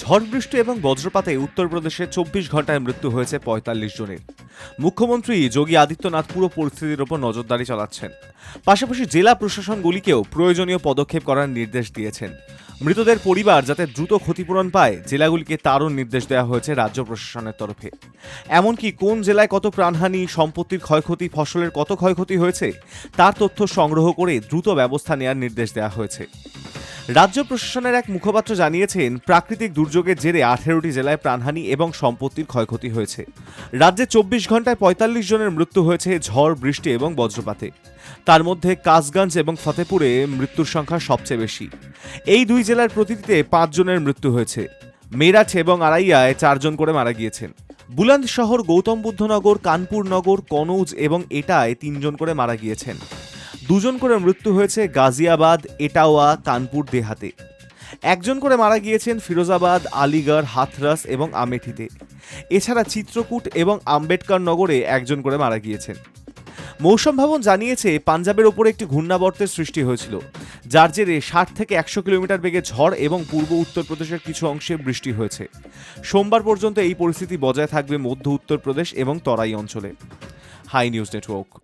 ঝড় বৃষ্টি এবং বজ্রপাতে উত্তরপ্রদেশে চব্বিশ ঘন্টায় মৃত্যু হয়েছে পঁয়তাল্লিশ জনের। মুখ্যমন্ত্রী যোগী আদিত্যনাথ পুরো পরিস্থিতির ওপর নজরদারি চালাচ্ছেন। পাশাপাশি জেলা প্রশাসনগুলিকেও প্রয়োজনীয় পদক্ষেপ করার নির্দেশ দিয়েছেন। মৃতদের পরিবার যাতে দ্রুত ক্ষতিপূরণ পায়, জেলাগুলিকে তারও নির্দেশ দেওয়া হয়েছে রাজ্য প্রশাসনের তরফে। এমনকি কোন জেলায় কত প্রাণহানি, সম্পত্তির ক্ষয়ক্ষতি, ফসলের কত ক্ষয়ক্ষতি হয়েছে, তার তথ্য সংগ্রহ করে দ্রুত ব্যবস্থা নেওয়ার নির্দেশ দেওয়া হয়েছে। রাজ্য প্রশাসনের এক মুখপাত্র জানিয়েছেন, প্রাকৃতিক দুর্যোগের জেরে আঠেরোটি জেলায় প্রাণহানি এবং সম্পত্তির ক্ষয়ক্ষতি হয়েছে। রাজ্যে চব্বিশ ঘন্টায় পঁয়তাল্লিশ জনের মৃত্যু হয়েছে ঝড়, বৃষ্টি এবং বজ্রপাতে। তার মধ্যে কাসগঞ্জ এবং ফতেপুরে মৃত্যুর সংখ্যা সবচেয়ে বেশি। এই দুই জেলার প্রতিটিতে পাঁচ জনের মৃত্যু হয়েছে। মেরাঠ এবং আড়াইয়ায় চারজন করে মারা গিয়েছেন। বুলন্দ শহর গৌতম বুদ্ধনগর কানপুর নগর কনৌজ এবং এটায় তিনজন করে মারা গিয়েছেন। দুজন করে মৃত্যু হয়েছে গাজিয়াবাদ, এটাওয়া, কানপুর, দেহাতে। একজন করে মারা গিয়েছেন ফিরোজাবাদ, আলিগড়, হাথরাস এবং আমেঠিতে। এছাড়া চিত্রকূট এবং আম্বেদকর নগরে একজন করে মারা গিয়েছেন। মৌসম ভবন জানিয়েছে, পাঞ্জাবের ওপরে একটি ঘূর্ণাবর্তের সৃষ্টি হয়েছিল, যার জেরে ষাট থেকে একশো কিলোমিটার বেগে ঝড় এবং পূর্ব উত্তরপ্রদেশের কিছু অংশে বৃষ্টি হয়েছে। সোমবার পর্যন্ত এই পরিস্থিতি বজায় থাকবে মধ্য উত্তরপ্রদেশ এবং তরাই অঞ্চলে। High news network.